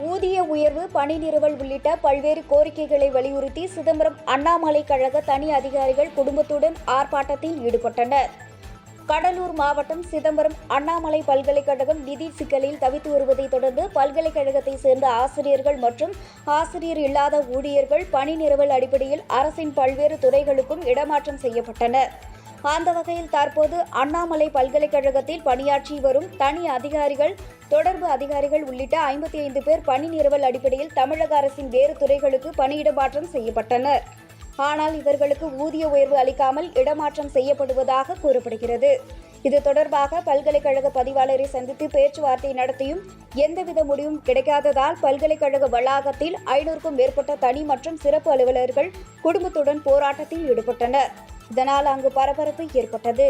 ஊதிய உயர்வு பணி நிறுவல் உள்ளிட்ட பல்வேறு கோரிக்கைகளை வலியுறுத்தி சிதம்பரம் அண்ணாமலை கழக தனி அதிகாரிகள் குடும்பத்துடன் ஆர்ப்பாட்டத்தில் ஈடுபட்டனர். கடலூர் மாவட்டம் சிதம்பரம் அண்ணாமலை பல்கலைக்கழகம் நிதி சிக்கலில் தவித்து வருவதைத் தொடர்ந்து பல்கலைக்கழகத்தை சேர்ந்த ஆசிரியர்கள் மற்றும் ஆசிரியர் இல்லாத ஊழியர்கள் பணி நிறுவல் அடிப்படையில் அரசின் பல்வேறு துறைகளுக்கும் இடமாற்றம் செய்யப்பட்டனர். அந்த வகையில் தற்போது அண்ணாமலை பல்கலைக்கழகத்தில் பணியாற்றி வரும் தனி அதிகாரிகள் தொடர்பு அதிகாரிகள் உள்ளிட்ட ஐம்பத்தி ஐந்து பேர் பணி நிறுவல் அடிப்படையில் தமிழக அரசின் வேறு துறைகளுக்கு பணியிடமாற்றம் செய்யப்பட்டனர். ஆனால் இவர்களுக்கு ஊதிய உயர்வு அளிக்காமல் இடமாற்றம் செய்யப்படுவதாக கூறப்படுகிறது. இது தொடர்பாக பல்கலைக்கழக பதிவாளரை சந்தித்து பேச்சுவார்த்தை நடத்தியும் எந்தவித முடிவும் கிடைக்காததால் பல்கலைக்கழக வளாகத்தில் ஐநூறுக்கும் மேற்பட்ட தனி மற்றும் சிறப்பு அலுவலர்கள் குடும்பத்துடன் போராட்டத்தில் ஈடுபட்டனர். இதனால் அங்கு பரபரப்பு ஏற்பட்டது.